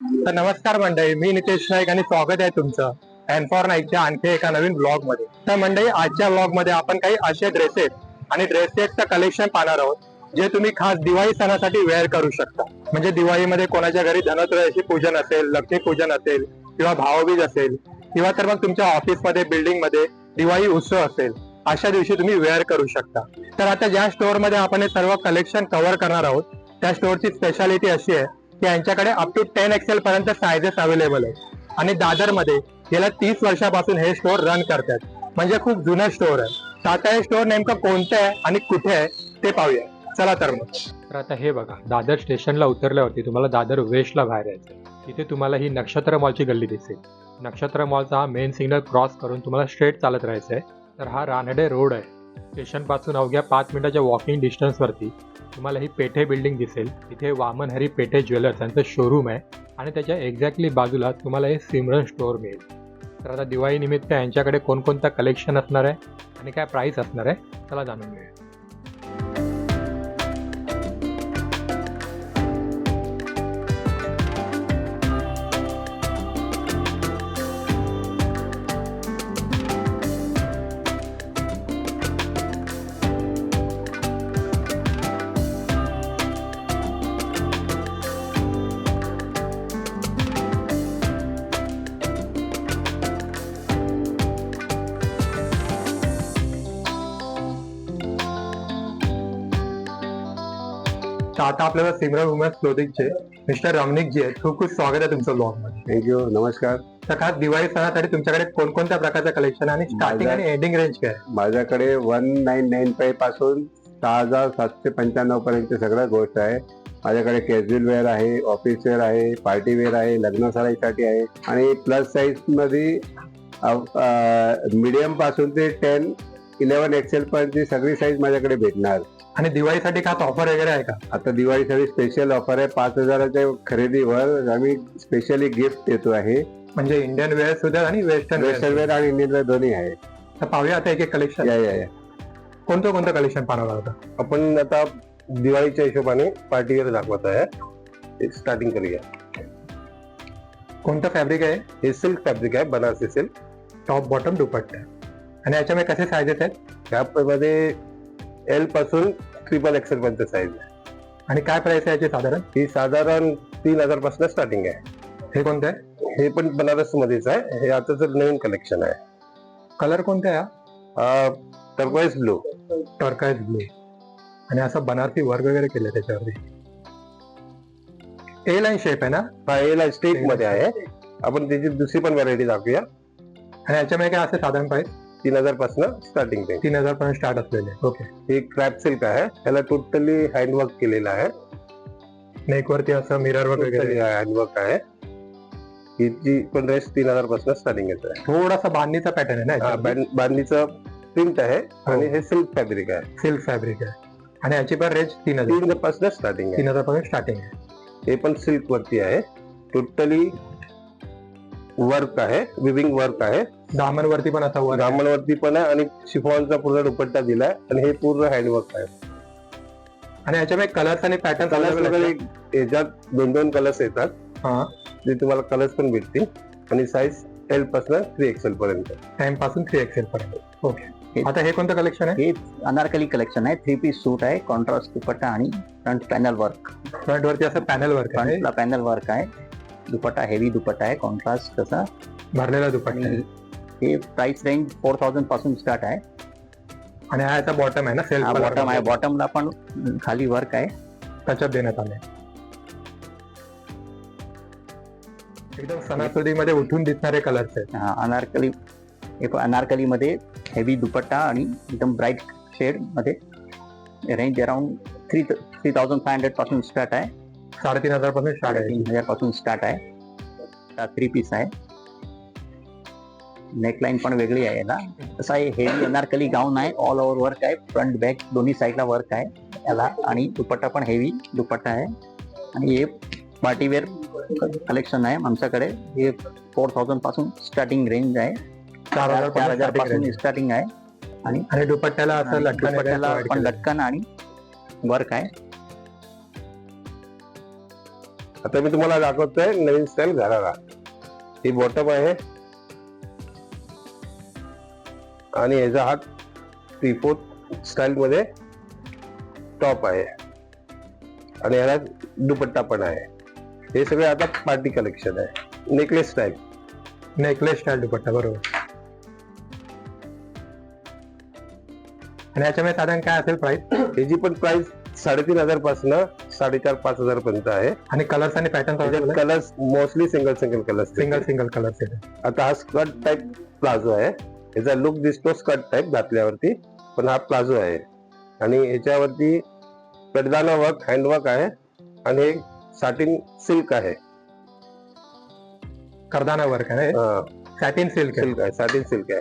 तर नमस्कार मंडळी मी नितेश नाईक आणि स्वागत आहे तुमचं. फॉर नाईकच्या आणखी एका नवीन ब्लॉगमध्ये तर मंडळी आजच्या ब्लॉगमध्ये आपण काही असे ड्रेसेस आणि ड्रेसेसचं कलेक्शन पाहणार आहोत जे तुम्ही खास दिवाळी सणासाठी वेअर करू शकता. म्हणजे दिवाळीमध्ये कोणाच्या घरी धनत्रयाची पूजन असेल लक्ष्मी पूजन असेल किंवा भावबीज असेल किंवा तर मग तुमच्या ऑफिसमध्ये बिल्डिंगमध्ये दिवाळी उत्सव असेल अशा दिवशी तुम्ही वेअर करू शकता. तर आता ज्या स्टोअरमध्ये आपण हे सर्व कलेक्शन कव्हर करणार आहोत त्या स्टोअरची स्पेशालिटी अशी आहे त्यांच्याकडे यांच्याकडे अप टू टेन एक्सेल पर्यंत सायझेस अवेलेबल आहेत. आणि दादरमध्ये गेल्या तीस वर्षापासून हे स्टोअर रन करतात म्हणजे खूप जुनं स्टोअर आहे तर आता हे स्टोअर नेमकं कोणतं आहे आणि कुठे आहे ते पाहूया. चला तर मग. तर आता हे बघा दादर स्टेशनला उतरल्यावरती तुम्हाला दादर वेस्टला बाहेर यायचं तिथे तुम्हाला ही नक्षत्र मॉलची गल्ली दिसेल. नक्षत्र मॉलचा हा मेन सिग्नल क्रॉस करून तुम्हाला स्ट्रेट चालत राहायचं आहे तर हा रानडे रोड आहे. स्टेशनपासून अवघ्या पाच मिनिटाच्या वॉकिंग डिस्टन्सवरती तुम्हाला ही पेठे बिल्डिंग दिसेल. इथे वामन हरी पेठे ज्वेलर्स यांचं शोरूम आहे. आणि त्याच्या एक्झॅक्टली बाजूला तुम्हाला हे सिमरन स्टोअर मिळेल. तर आता दिवाळी निमित्त यांच्याकडे कोणकोणतं कलेक्शन असणार आहे? आणि काय प्राईस असणार आहे? चला जाणून घेऊया. आता आपल्याला सिमरन वुमन्स क्लोथिंगचे मिस्टर रमनिक जी आहेत खूप खूप स्वागत आहे तुमचं ब्लॉगमध्ये. थँक्यू नमस्कार. तर खास दिवाळी सणासाठी तुमच्याकडे कोणकोणत्या प्रकारचं कलेक्शन आणि स्टार्टिंग आणि एंडिंग रेंज काय आहे? माझ्याकडे वन नाईन नाईन फाईव्हपासून सहा हजार सातशे पंच्याण्णव पर्यंत सगळं गोष्ट आहे. माझ्याकडे कॅज्युअल वेअर आहे ऑफिस वेअर आहे पार्टी वेअर आहे लग्न सराईसाठी आहे. आणि प्लस साईजमध्ये मीडियमपासून ते टेन इलेव्हन एक्सेल पर्यंतची सगळी साईज माझ्याकडे भेटणार. आणि दिवाळीसाठी खास ऑफर वगैरे आहे का? आता दिवाळीसाठी स्पेशल ऑफर आहे. पाच हजाराच्या खरेदीवर आम्ही स्पेशली गिफ्ट देतो आहे. म्हणजे इंडियन वेअर सुद्धा आणि वेस्टर्न वेस्टर्न वेअर वेअर आणि इंडियन वेअर दोन्ही आहे. तर पाहूया आता एक एक कलेक्शन या या या. कोणतं कोणतं कलेक्शन पाहणार होता आपण आता दिवाळीच्या हिशोबाने पार्टीवेअर दाखवत आहे. स्टार्टिंग करूया. कोणतं फॅब्रिक आहे? हे सिल्क फॅब्रिक आहे. Banarasi silk top bottom dupatta. आणि याच्यामध्ये कसे सायझेस आहेत? ह्यामध्ये एलपासून ट्रिपल एक्सेल पर्यंत साईज आहे. आणि काय प्राइस आहे याची साधारण? ही साधारण तीन हजारपासून स्टार्टिंग आहे. हे कोणतं आहे? हे पण बनारस मध्येच आहे. हे आता जर नवीन कलेक्शन आहे. कलर कोणते आहे? टर्कोइस ब्लू टर्काइज ब्लू आणि असं बनारसी वर्क वगैरे केलं त्याच्यावरती. ए लाईन शेप आहे ना? हा एल स्टेकमध्ये आहे. आपण त्याची दुसरी पण व्हरायटी दाखवूया. आणि याच्यामध्ये काय असे साधारण प्राइस तीन हजारपासून स्टार्टिंग रेंज तीन हजार पर्यंत स्टार्ट असलेले. ओके हे क्रॅप सिल्क आहे. त्याला टोटली हँडवर्क केलेलं आहे. नेक वरती असं मिरर वर्क वगैरे हँडवर्क आहे. हिची पण रेस्ट तीन हजारपासून स्टार्टिंग येत आहे थोडासा बांधणीचा पॅटर्न आहे ना हा, बांधणीचं प्रिंट आहे हो. आणि हे सिल्क फॅब्रिक आहे. सिल्क फॅब्रिक आहे. आणि याची पण रेंज तीन हजार. तीन पासून स्टार्टिंग तीन हजार पर्यंत स्टार्टिंग आहे. हे पण सिल्क वरती आहे. टोटली वर्क आहे विविंग वर्क आहे. दामन वरती पण असा वर रामण वरती पण आहे आणि शिफॉनचा पूर्ण दुपट्टा दिलाय आणि हे पूर्ण हँडवर्क आहे. आणि याच्यामध्ये कलर्स आणि पॅटर्न कलर्स याच्यात दोन दोन कलर्स येतात. हा. जे तुम्हाला कलर्स पण भेटतील. आणि साईज एलपासून थ्री एक्सेल पर्यंत. टाइमपासून थ्री एक्सेल पर्यंत. ओके आता हे कोणतं कलेक्शन आहे? हे अनारकली कलेक्शन आहे. थ्री पीस सूट आहे. कॉन्ट्रास्ट दुपट्टा आणि फ्रंट पॅनल वर्क फ्रंट वरती असं पॅनल वर्क आहे. पॅनल वर्क आहे. दुपट्टा हेवी दुपट्टा आहे. कॉन्ट्रास्ट कसा भरलेला दुपट्टा आहे. हे प्राइस रेंज फोर थाउजंडपासून स्टार्ट आहे. आणि हा याचा बॉटम आहे ना हा सेल्फ बॉटम आहे. बॉटमला पण खाली वर्क आहे. त्याच्यात देण्यात आले एकदम सणासुदीमध्ये उठून दिसणारे कलर्स आहेत. हा अनारकली हे पण अनारकलीमध्ये हेवी दुपट्टा आणि एकदम bright शेडमध्ये. Range around three three thousand five हंड्रेडपासून start आहे. साडेतीन हजारपासून स्टार्ट आहे. तीन हजारपासून स्टार्ट आहे थ्री पीस आहे. नेकलाईन पण वेगळी आहे याला. कसं आहे हेवी अनारकली गाऊन आहे. ऑल ओव्हर वर्क आहे. फ्रंट बॅक दोन्ही साईडला वर्क आहे याला. आणि दुपट्टा पण हेवी दुपट्टा आहे. आणि हे पार्टीवेअर कलेक्शन आहे आमच्याकडे. हे फोर थाउजंडपासून स्टार्टिंग रेंज आहे. चार हजार चार हजारपासून स्टार्टिंग आहे. आणि दुपट्ट्याला असं लटकन पण. लटकन आणि वर्क आहे. आता मी तुम्हाला दाखवतोय नवीन स्टाईल घराला. ही बॉटम आहे. आणि ह्याचा हा फोर्थ स्टाईल मध्ये टॉप आहे. आणि ह्याला दुपट्टा पण आहे. हे सगळे आता पार्टी कलेक्शन आहे. Necklace style necklace style dupatta बरोबर. आणि याच्यामध्ये साधारण काय असेल प्राइस ह्याची पण प्राइस साडेतीन हजारपासून साडेचार पाच हजार पर्यंत आहे. आणि कलर्स आणि pattern colours mostly single single colours single single colours आता हा स्कर्ट टाइप प्लाझो आहे. याचा लुक दिसतो स्कर्ट टाइप घातल्यावरती पण हा प्लाझो आहे. आणि याच्यावरती पडदाना वर्क हँडवर्क आहे. आणि हे साटिन सिल्क आहे. करदाना वर्क आहे सॅटिन सिल्क सिल्क आहे. साटिन सिल्क आहे.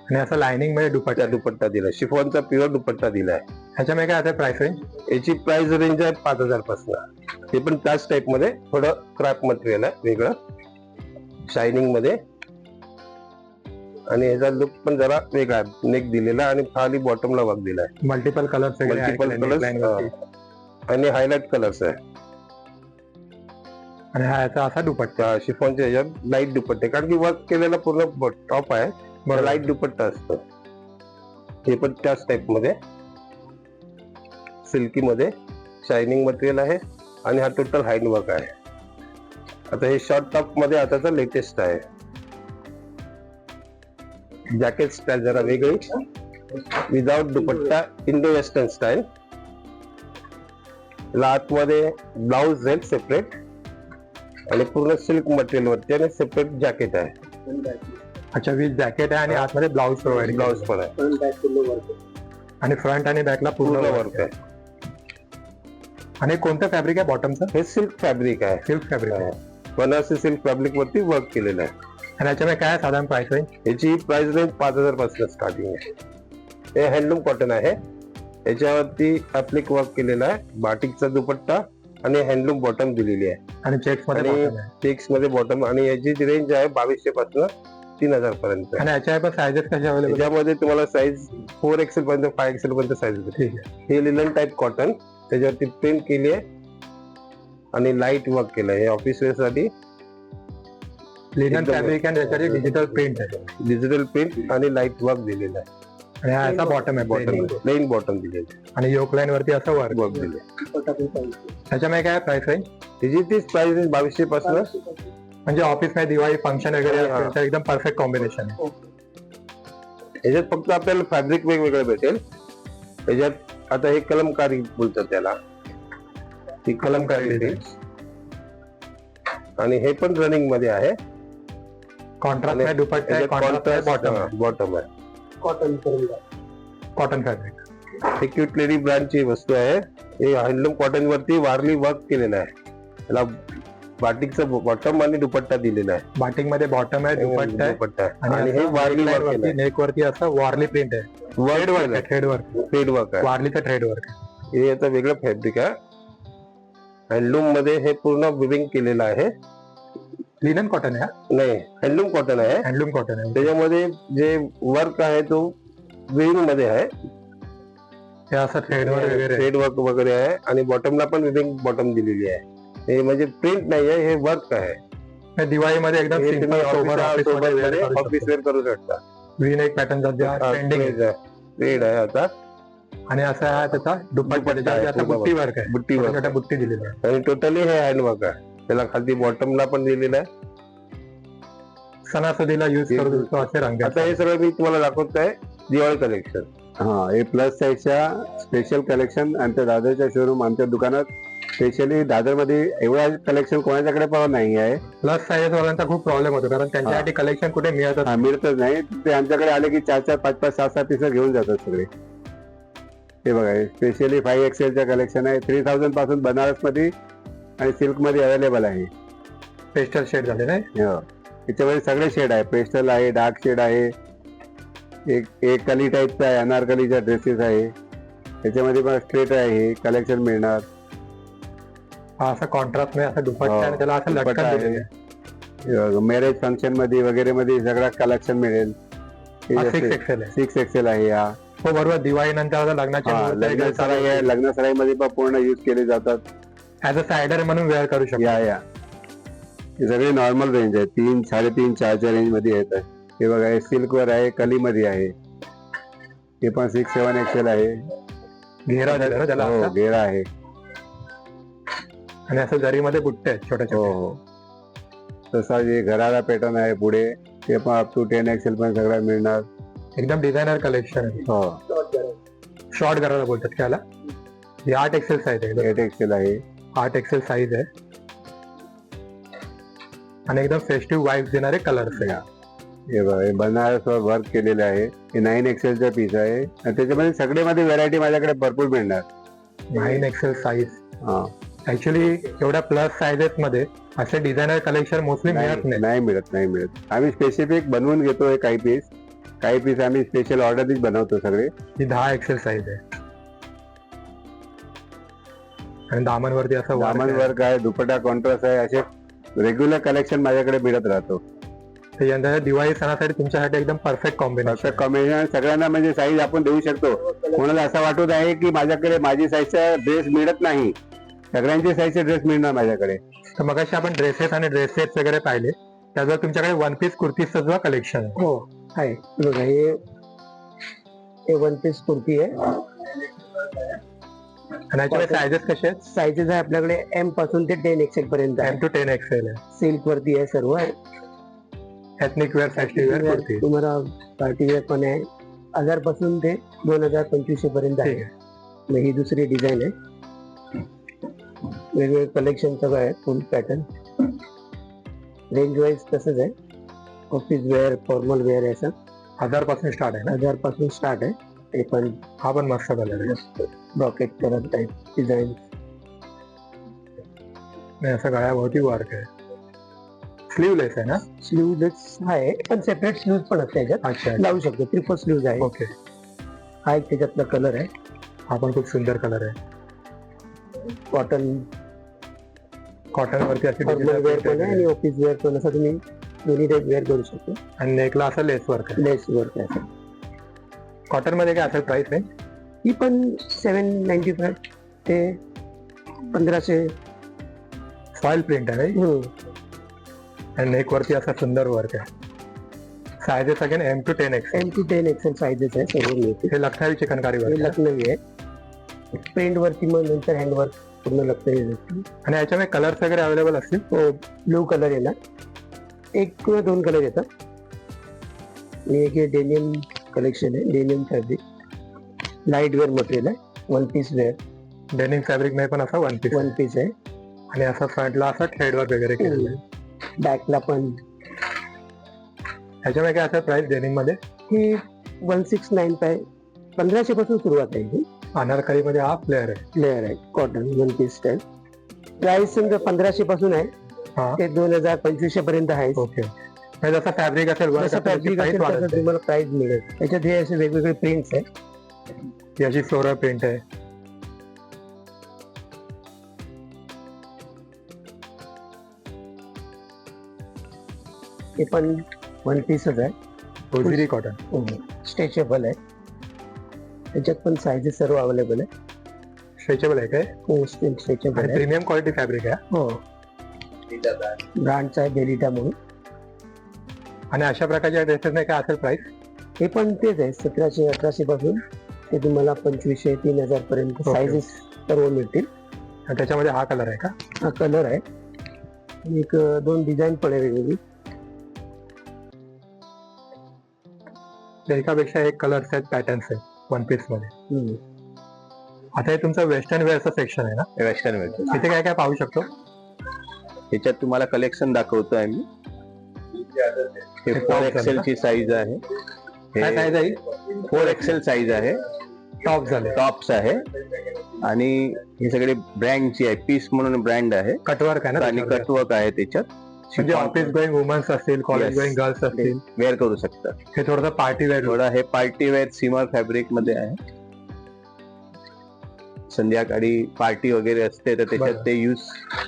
आणि असं लाइनिंगमध्ये दुपट्टा. दुपट्टा दिलाय शिफॉनचा प्युअर दुपट्टा दिलाय ह्याच्यामध्ये काय असेल प्राइस रेंज याची प्राइस रेंज आहे पाच हजारपासून. हे पण त्याच टाइपमध्ये थोडं क्रॅप मटेरियल आहे वेगळं. शायनिंगमध्ये. आणि याचा लुक पण जरा वेगळा आहे. नेक दिलेला आणि खाली बॉटमला वर्क दिलाय. मल्टिपल कलर्स मल्टिपल कलर्स आणि हायलाइट कलर्स आहे. आणि हा याचा असा दुपट्टा. शिफॉनच्या ह्याच्यात लाइट दुपट्टे. कारण की वर्क केलेला पूर्ण टॉप आहे. लाइट दुपट्टा असतो. हे पण त्याच टाइपमध्ये. सिल्की मध्ये शायनिंग मटेरियल आहे आणि हा टोटल हँड वर्क आहे. आता हे शॉर्ट टॉपमध्ये आताचा लेटेस्ट आहे. जॅकेट स्टाईल जरा वेगळी. Without dupatta Indo western style आतमध्ये ब्लाउज आहे सेपरेट आणि पूर्ण सिल्क मटेरियल वरती आणि सेपरेट जॅकेट आहे. अच्छा विथ जॅकेट आहे आणि आतमध्ये ब्लाऊज प्रोव्हाइड ब्लाउज पण आहे. आणि फ्रंट आणि बॅकला पूर्ण वर्क आहे. आणि कोणतं फॅब्रिक आहे बॉटमचं हे सिल्क फॅब्रिक आहे. सिल्क फॅब्रिक आहे. बनारसी सिल्क फॅब्रिक वरती वर्क केलेलं आहे. आणि याच्यामध्ये काय साधारण प्राइस रेंज याची प्राइस रेंज पाच हजारपासून स्टार्टिंग आहे. हे हँडलूम कॉटन आहे. याच्यावरती अप्लिक वर्क केलेला आहे. बाटिकचा दुपट्टा आणि हँडलूम बॉटम दिलेली आहे. आणि चेक्समध्ये. चेक्समध्ये बॉटम आणि याची रेंज आहे बावीसशे पासून तीन हजार पर्यंत. आणि याच्या पण सायझेस कसे अवेलेबल याच्यामध्ये तुम्हाला साईज फोर एक्सेल पर्यंत फाय एक्सेल पर्यंत साईज ठीक आहे. हे लिलन टाईप कॉटन त्याच्यावरती प्रिंट केली आहे. आणि लाइट वर्क केलं आहे ऑफिस वेअरसाठी लिनन एकदम फॅब्रिक आणि त्याच्यावर डिजिटल प्रिंट आहे. डिजिटल प्रिंट आणि लाइट वर्क दिलेलं आहे. आणि हा याचा बॉटम आहे बॉटम. प्लेन बॉटम दिलेलं आहे. आणि योक लाईन वरती असं वर्क वर्क दिले त्याच्यामध्ये काय प्राइस रेंज त्याची तीच प्राइस बावीसशे पासून म्हणजे ऑफिसमध्ये दिवाळी फंक्शन वगैरे हा. असेल तर एकदम परफेक्ट कॉम्बिनेशन आहे. याच्यात फक्त आपल्याला फॅब्रिक वेगवेगळं भेटेल. याच्यात आता हे कलमकारी बोलतात त्याला. ती कलमकारी येते आणि हे पण रनिंगमध्ये आहे. कॉन्ट्रास्ट आणि मध्ये दुपट्टा आहे कॉन्ट्रास्ट बॉटम आहे. बॉटम आहे. कॉटन फॅब्रिक हे क्यूट लेडी ब्रँडची वस्तू आहे. हे हँडलूम कॉटन वरती वारली वर्क केलेलं आहे. त्याला बाटिकचं बॉटम आणि दुपट्टा दिलेला आहे. बाटिंगमध्ये बॉटम आहे दुपट्टा आहे. दुपट्टा आहे. आणि हे वारली वर्क केलं नेक वरती असं वॉर्ली प्रिंट आहे. वर्क आहे थ्रेड वर्क थ्रेड वर्क आहे. वारलीचं थ्रेड वर्क हे आता वेगळं फॅब्रिक आहे. हँडलूममध्ये हे पूर्ण विविंग केलेलं आहे. लिनन कॉटन आहे नाही हँडलूम कॉटन आहे. हँडलूम कॉटन आहे त्याच्यामध्ये जे वर्क आहे तो विविंगमध्ये आहे. हे असं थ्रेड वर वगैरे आहे. थ्रेड वर्क वगैरे आहे. आणि बॉटमला पण विविंग बॉटम दिलेली आहे. हे म्हणजे प्रिंट नाही आहे हे वर्क आहे. हे दिवाळीमध्ये एकदम ऑफिस वेअर करू शकता. वी नेक पॅटर्न ट्रेंडिंग आहे. आता. आणि असं आहे त्याचा दुपट्टा बुट्टी वर्क आहे. बुट्टी वर्क बुट्टी दिलेली आहे आणि टोटली हे हँडवर्क आहे. त्याला खाली बॉटमला पण दिलेलं आहे. सणासुदीला युज करू शकतो असे रंग. आता हे सगळं मी तुम्हाला दाखवत आहे दिवाळी कलेक्शन हा हे प्लस साईजच्या स्पेशल कलेक्शन आमच्या दादरच्या शोरूम आमच्या दुकानात स्पेशली दादरमध्ये एवढं कलेक्शन कोणाच्याकडे पण नाही आहे प्लस साईज वाल्यांचा खूप प्रॉब्लेम होतो कारण त्यांच्यासाठी कलेक्शन कुठे मिळतच हा, मिळतच नाही. ते आमच्याकडे आले की चार चार पाच पाच सहा सहा पीस घेऊन जातात सगळे. हे बघा स्पेशली फाईव्ह एक्सेलच्या कलेक्शन आहे. थ्री थाउजंडपासून बनारसमध्ये आणि सिल्कमध्ये अवेलेबल आहे. पेस्टल शेड झाले नाही? हो. याच्यामध्ये सगळे शेड आहे. पेस्टल आहे डार्क शेड आहे. एक एक कली टाईपचा आहे अनारकलीचा ड्रेसेस आहे. त्याच्यामध्ये पण स्ट्रेट आहे. कलेक्शन मिळणार. हा असा कॉन्ट्रास्टमध्ये असं दुपट्टा हो, आणि त्याला असं लटकन आहे. दिलेलं आहे. मॅरेज फंक्शनमध्ये वगैरे मध्ये सगळं कलेक्शन मिळेल. सिक्स एक्सेल आहे. सिक्स एक्सेल आहे हा. हो बरोबर दिवाळी नंतर हा, लग्न सराई आहे होतील. लग्न सराईमध्ये पण पूर्ण यूज केले जातात. ऍज अ सायडर म्हणून वेअर करू शकतो. या या. हे सगळे नॉर्मल रेंज आहे तीन साडेतीन चारच्या रेंजमध्ये येत आहे. हे बघा हे सिल्क वर आहे कलीमध्ये आहे. हे पण सिक्स सेवन एक्सेल आहे. घेरा ना त्याला हो. घेरा आहे. आणि असं जरीमध्ये बुट्टे आहेत छोट्या हो छोट्या. हो तसा जे घराला पॅटर्न आहे पुढे ते पण अप टू टेन एक्सेल पण सगळं मिळणार. एकदम डिझायनर कलेक्शन आहे. हो. शॉर्ट करायला बोलतात त्याला ही आठ एक्सेल साईज आहे. एट एक्सेल आहे. आठ एक्सेल साईज आहे. आणि एकदम फेस्टिव्ह वाईफ देणारे कलर्स आहे. हे. बघा हे बनारस वर्क केलेले आहे. हे नाईन एक्सेलचा पीस आहे. आणि त्याच्यामध्ये सगळे मध्ये व्हरायटी माझ्याकडे भरपूर मिळणार. नाईन एक्सेल साईज हा. ऍक्च्युली एवढ्या प्लस साईजेस मध्ये असे डिझायनर कलेक्शन मोस्टली मिळत नाही. नाही मिळत नाही मिळत. आम्ही स्पेसिफिक बनवून घेतोय काही पीस काही पीस आम्ही स्पेशल ऑर्डरच बनवतो सगळे. ही दहा एक्सेल साईज आहे. आणि दामनवरती असं work दामन आहे. वर्क आहे दुपट्टा कॉन्ट्रास्ट आहे असे रेग्युलर कलेक्शन माझ्याकडे मिळत राहतो. यंदाच्या दिवाळी सणासाठी तुमच्यासाठी एकदम परफेक्ट कॉम्बिनेशन फक्त कॉम्बिनेशन सगळ्यांना म्हणजे साईज आपण देऊ शकतो. कोणाला असं वाटत आहे की माझ्याकडे माझी साईजचा ड्रेस मिळत नाही. सगळ्यांचे साईजचे ड्रेस मिळणार माझ्याकडे. तर मग आपण ड्रेसेस आणि ड्रेसेस वगैरे पाहिले. त्याजवळ तुमच्याकडे वन पीस कुर्तीचं सुद्धा कलेक्शन आहे. हो आहे. हे बघा हे हे वन पीस कुर्ती आहे. आणि सायझेस कसे आहेत? साईजेस आहे आपल्याकडे एमपासून ते टेन एक्सेल पर्यंत एम आहे टू टेन एक्सेल आहे. सिल्क वरती आहे सर्व. Ethnic wear festive wear kurti. तुम्हाला पार्टी वेअर पण आहे. हजारपासून ते दोन हजार पंचवीसशे पर्यंत आहे. मग ही दुसरी डिझाईन आहे. वेगवेगळे कलेक्शन सगळं आहे फुल पॅटर्न रेंज वाईज तसंच आहे. ऑफिस वेअर फॉर्मल वेअर असं हजारपासून स्टार्ट आहे ना? हजारपासून स्टार्ट आहे. ते पण हा पण मस्त कलर आहे. ब्रॉकेट करत टाईप डिझाईन असं गळ्याभोवती वर्क आहे. स्लीवलेस आहे ना? स्लीवलेस आहे पण सेपरेट स्लीव पण असते याच्यात. अच्छा लावू शकतो. ट्रिपल स्लीव आहे. ओके हा एक त्याच्यातला कलर आहे. हा पण खूप सुंदर कलर आहे. कॉटन कॉटन वरती अशी फॉर्मल digital वेअर print पण आहे आणि. ऑफिस वेअर पण असं तुम्ही दोन्ही टाईप वेअर करू शकतो. आणि नेकला असं लेस वर्क आहे. लेस वर्क आहे असं. कॉटनमध्ये काय असेल प्राइस आहे ही पण सेवन नाईन्टी फाय ते पंधराशे. फॉईल प्रिंट आहे. आणि नेक वरती असं सुंदर वर्क आहे. Sizes again M to ten X M to ten XL sizes आहे सर्व मिळते हे लखनवी चिकनकारी वर्क. लखनवी आहे. प्रिंट वरती मग नंतर हँडवर्क पूर्ण भेटतो आणि याच्यामध्ये कलर्स वगैरे अवेलेबल असतील. हो ब्लू कलर येणार. एक किंवा दोन कलर येतात. आणि एक हे डेनियम कलेक्शन आहे. Denim fabric light wear material आहे. वन पीस वेअर डेनिंग फॅब्रिकमध्ये पण असं वन पीस वन पीस आहे. आणि असं फ्रंटला असं थ्रेड वर्क वगैरे केलेलं आहे. बॅकला पण. ह्याच्यामध्ये काय असेल प्राइस डेनिंगमध्ये? ही वन सिक्स नाईन फाय पंधराशे पासून सुरुवात आहे ही. अनारकली मध्ये हा फ्लेअर आहे. लेअर आहे. Cotton one piece style price समजा पंधराशे पासून आहे. हा. ते दोन हजार पंचवीसशे पर्यंत आहे. ओके. म्हणजे जसं फॅब्रिक असेल work जसं असेल, त्याची फॅब्रिक price असेल वाढत तसं जाईल. तुम्हाला प्राइस मिळेल. त्याच्यात हे असे वेगवेगळे प्रिंट्स आहे. याची फ्लोरल प्रिंट आहे. ते पण वन पीसच आहे. कॉटन स्ट्रेचेबल आहे. त्याच्यात पण साईजेस सर्व अवेलेबल आहे स्ट्रेचेबल आहे काय? हो स्टील स्ट्रेचेबल आणि आहे. प्रीमियम क्वालिटी फॅब्रिक आहे. हो. ब्रँडचा आहे बेलिटा म्हणून. आणि अशा प्रकारच्या ड्रेसेस काय असेल प्राइस हे पण तेच आहे सतराशे अठराशे पासून ते तुम्हाला पंचवीसशे तीन हजार पर्यंत Okay. साईजेस सर्व मिळतील. आणि त्याच्यामध्ये हा कलर आहे का? हा कलर आहे. आणि एक अं, दोन डिझाईन पण आहे वेगवेगळी. तर एकापेक्षा एक कलर्स आहेत पॅटर्न्स आहेत. वन पीसमध्ये. आता हे तुमचं वेस्टर्न वेअरचं सेक्शन आहे ना? वेस्टर्न वेअर इथे काय काय पाहू शकतो? ह्याच्यात तुम्हाला कलेक्शन दाखवतो आहे मी हे फोर एक्सेल ची साईज आहे. काय आहे? फोर एक्सेल साईज आहे. टॉप झाले. टॉप्स आहे. आणि हे सगळे ब्रँडची आहे. पीस म्हणून ब्रँड आहे. कटवर्क आहे ना आणि? कटवर्क आहे त्याच्यात. म्हणजे ऑफिस गोईंग वुमन्स असतील कॉलेज. गोईंग गर्ल्स असतील. वेअर करू शकता हे थोडंसं पार्टी वेअर थोडा हे पार्टी वेअर सिमर फॅब्रिकमध्ये आहे. संध्याकाळी पार्टी वगैरे असते तर त्याच्यात. ते यूज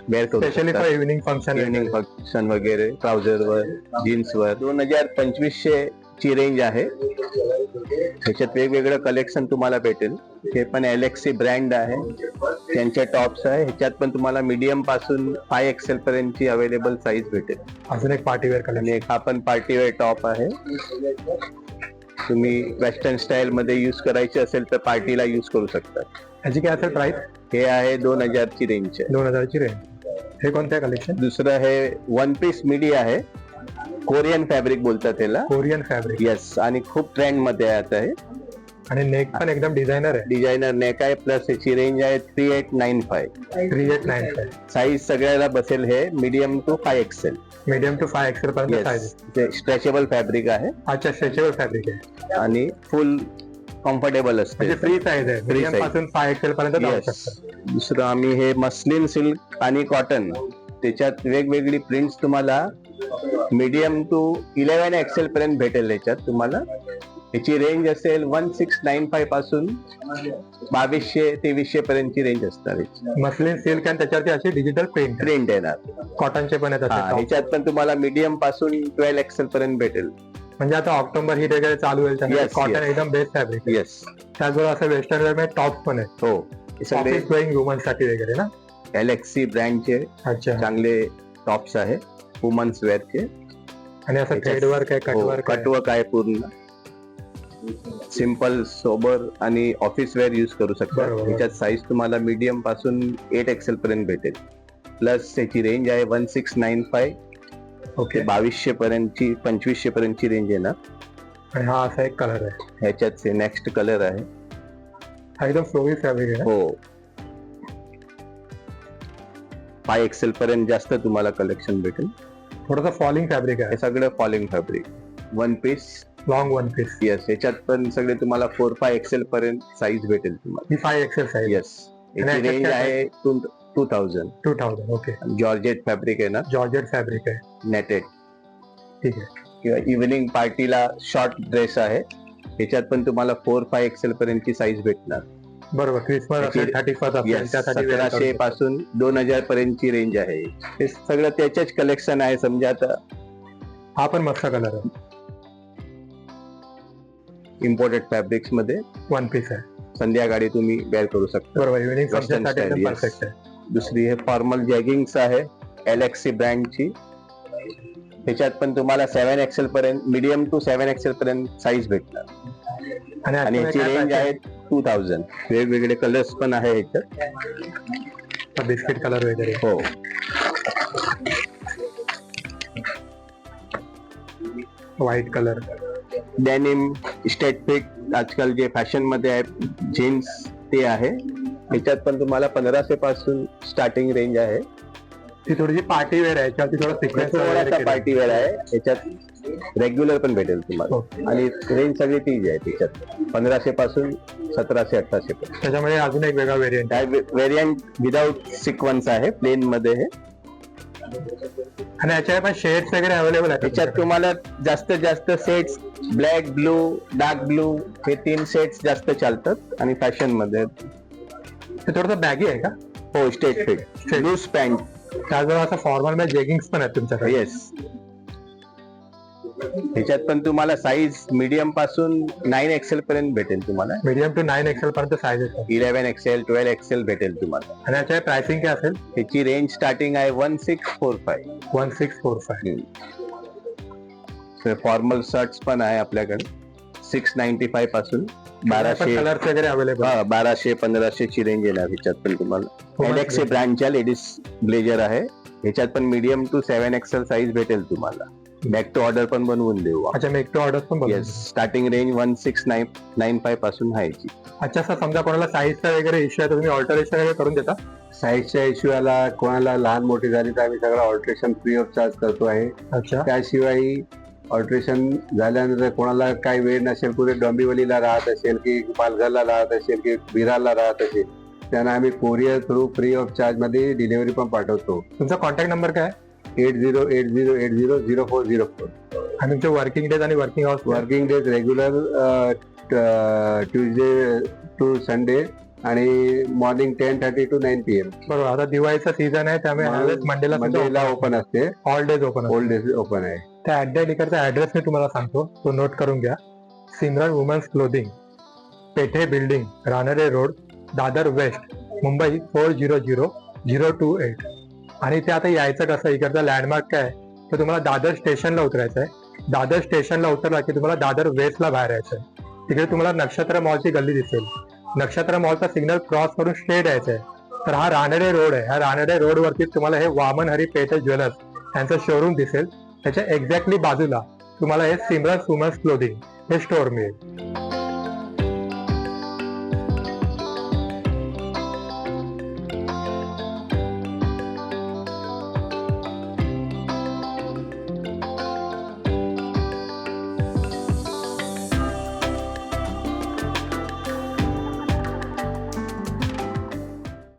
वेअर करू specially for evening function evening function वगैरे. ट्राउझर वर जीन्स वर. दोन हजार पंचवीसशे ची रेंज आहे. ह्याच्यात वेगवेगळं कलेक्शन तुम्हाला भेटेल. हे पण एलेक्सी ब्रँड आहे. त्यांचे टॉप्स आहे. ह्याच्यात पण तुम्हाला मीडियमपासून फाय एक्सेल पर्यंतची अवेलेबल साईज भेटेल. अजून एक पार्टीवेअर कलर आणि एक हा पण पार्टीवेअर टॉप आहे. तुम्ही वेस्टर्न स्टाईल मध्ये युज करायचे असेल तर पार्टीला युज करू शकता. ह्याची काय असेल प्राइस हे आहे दोन हजारची रेंज दोन हजारची रेंज हे कोणत्या कलेक्शन दुसरं हे वन पीस मिडी आहे. कोरियन फॅब्रिक बोलतात त्याला. Korean fabric. येस आणि खूप ट्रेंडमध्ये आहे आता हे. आणि नेक पण एकदम डिझायनर आहे. डिझायनर नेक आहे प्लस याची रेंज आहे three eight nine five three eight nine five size सगळ्याला बसेल हे medium to five XL medium to five XL पर्यंत साईज स्ट्रेचेबल फॅब्रिक आहे. अच्छा स्ट्रेचेबल फॅब्रिक आहे. आणि फुल कम्फर्टेबल असते. म्हणजे फ्री साईज आहे. Size. पासून फाय एक्सेल पर्यंत दुसरं आम्ही हे मस्लिन सिल्क आणि कॉटन त्याच्यात वेगवेगळी प्रिंट्स तुम्हाला मीडियम टू इलेव्हन एक्सेल पर्यंत भेटेल याच्यात तुम्हाला. याची रेंज असेल वन सिक्स नाईन फायपासून बावीसशे तेवीसशे पर्यंतची रेंज असणार मस्लिन सिल्क आणि त्याच्यावरती अशी डिजिटल प्रिंट प्रिंट येणार. कॉटनचे पण आहेत हा असे top. ह्याच्यात पण तुम्हाला मीडियमपासून ट्वेल्व एक्सेल पर्यंत भेटेल. म्हणजे आता ऑक्टोबर हिट वगैरे चालू होईल कॉटन. एकदम बेस्ट फॅब्रिक येस त्याचबरोबर असं वेस्टर्न वेअरमध्ये टॉप पण आहेत. हो. हे सगळे गोईंग वुमनसाठी वगैरे ना? गॅलेक्सी ब्रँडचे अच्छा. चांगले टॉप्स आहे. वुमन्स वेअरचे आणि असं त्याच्यात- थ्रेड वर्क आहे कट वर्क आहे कटवर्क आहे पूर्ण. सिंपल सोबर आणि ऑफिस वेअर युज करू शकता. बरोबर. त्याच्यात साईज तुम्हाला मीडियमपासून एट एक्सेल पर्यंत भेटेल. प्लस त्याची रेंज आहे one six nine five okay बावीसशे पर्यंतची पंचवीसशे पर्यंतची रेंज येणार आणि हा असा एक कलर आहे. ह्याच्यात नेक्स्ट कलर आहे. हा एकदम फ्लोवी फॅब्रिक आहे? हो. फाय एक्सेल पर्यंत जास्त तुम्हाला कलेक्शन भेटेल. थोडंसं फॉलिंग फॅब्रिक आहे. हे सगळं falling fabric one piece long one piece yes ह्याच्यात पण सगळे तुम्हाला फोर फाय एक्सेल पर्यंत साईज भेटेल तुम्हाला. ही फाय एक्सेल साईज येस याची याच्यात रेंज काय आहे two two thousand two thousand okay georgette fabric आहे ना? जॉर्जेट फॅब्रिक आहे. नेटेड ठीक आहे. किंवा इव्हिनिंग पार्टीला शॉर्ट ड्रेस आहे. ह्याच्यात पण तुम्हाला फोर फाय एक्सेल पर्यंतची साईज भेटणार. बरोबर. क्रिसमस असेल थर्टी फर्स्ट असेल त्यासाठी सतराशे. पासून दोन हजार पर्यंतची रेंज आहे. हे सगळं त्याचेच कलेक्शन आहे समजा आता. हा पण मस्त कलर आहे. इम्पोर्टेड फॅब्रिक्समध्ये. वन पीस आहे. संध्याकाळी तुम्ही वेअर करू शकता. बरोबर इव्हिनिंग Western फंक्शनसाठी style, एकदम yes. परफेक्ट आहे. दुसरी हे फॉर्मल जॅगिंग्स आहे एलेक्सी ब्रँडची त्याच्यात पण तुम्हाला सेव्हन एक्सेल पर्यंत मीडियम टू सेव्हन एक्सेल पर्यंत साईज भेटणार. आणि आणि याची रेंज आहे टू थाउजंड वेगवेगळे कलर्स पण आहे ह्याच्यात बिस्किट कलर वगैरे. हो. White colour denim straight fit आजकाल जे फॅशनमध्ये आहे जीन्स ते आहे. ह्याच्यात पण तुम्हाला पंधराशे पासून स्टार्टिंग रेंज आहे. ती थोडीशी पार्टी वेअर आहे थोडं सिक्वेन्स पार्टी वेअर आहे. ह्याच्यात रेग्युलर पण भेटेल तुम्हाला. आणि रेंज सगळी तीच आहे त्याच्यात. पंधराशे पासून सतराशे अठराशे पर्यंत. त्याच्यामध्ये अजून एक वेगळा व्हेरियंट काय व्हेरियंट विदाउट सिक्वन्स आहे प्लेन मध्ये हे. आणि याच्या पण शेड्स वगैरे अवेलेबल आहेत त्याच्यात तुम्हाला जास्तीत जास्त sets black blue dark blue हे तीन सेट्स जास्त चालतात. आणि फॅशनमध्ये. थोडंसं बॅगी आहे का? हो स्टेट फिट लूज पॅन्ट त्याचबरोबर असं फॉर्मलमध्ये जेगिंग्स पण आहेत तुमच्याकडे. येस ह्याच्यात पण तुम्हाला साईज मीडियमपासून नाईन एक्सेल पर्यंत भेटेल तुम्हाला. मीडियम टू नाईन एक्सेल पर्यंत आहेत इलेव्हन एक्सेल ट्वेल्व एक्सेल भेटेल तुम्हाला. आणि याच्या प्राइसिंग काय असेल? ह्याची रेंज स्टार्टिंग आहे one six four five one six four five formal shirts पण आहे आपल्याकडे. सिक्स नाईन्टी फायपासून बाराशे कलर्स वगैरे अवेलेबल हा बाराशे पंधराशे ची रेंज येणार ह्याच्यात पण तुम्हाला. एलेक्सी. ब्रँडच्या लेडीज ब्लेजर आहे. ह्याच्यात पण medium to seven XL size भेटेल तुम्हाला. बॅक टू ऑर्डर पण बनवून देऊ अच्छा मी एकटो ऑर्डर पण starting range one six nine nine फायपासून आहे याची अच्छा सर समजा कोणाला साईजचा वगैरे इश्यू आहे तर तुम्ही ऑल्टरेशन वगैरे करून देता? साईजच्या इश्यू आला कोणाला लहान मोठी झाली तर आम्ही सगळं ऑल्ट्रेशन फ्री ऑफ चार्ज करतो आहे. अच्छा. त्याशिवाय ऑल्ट्रेशन झाल्यानंतर कोणाला काही वेळ नसेल कुठे डोंबिवलीला राहत असेल की पालघरला राहत असेल की विरारला राहत असेल त्यांना आम्ही कोरिअर थ्रू फ्री ऑफ चार्जमध्ये डिलिव्हरी पण पाठवतो. तुमचा कॉन्टॅक्ट नंबर काय? आहे? Eight zero eight zero eight zero zero four zero four आणि तुमचे वर्किंग डेज आणि working hours working days regular Tuesday to Sunday आणि morning ten thirty to nine P M बरोबर. आता दिवाळीचा सीझन आहे त्यामुळे ह्यावेळेस मंडेला मंडेला ओपन असते. All days open old days open आहे. त्या ऍड्रेस इकडचा ऍड्रेस मी तुम्हाला सांगतो. तो नोट करून घ्या. Simran womens clothing Pethe building Ranade road Dadar west Mumbai four zero zero zero two eight आणि ते आता यायचं कसं? इकडचं लँडमार्क काय? तर तुम्हाला दादर स्टेशनला उतरायचं आहे. दादर स्टेशनला उतरला की तुम्हाला दादर वेस्टला बाहेर यायचं आहे. तिकडे तुम्हाला नक्षत्र मॉलची गल्ली दिसेल. नक्षत्र मॉलचा सिग्नल क्रॉस करून स्ट्रेट यायचं आहे. तर हा रानडे रोड आहे. ह्या रानडे रोड वरती तुम्हाला हे वामन हरी पेटे ज्वेलर्स यांचं शोरूम दिसेल. त्याच्या एक्झॅक्टली बाजूला तुम्हाला हे सिमरन सुमन्स क्लोदिंग हे स्टोअर मिळेल.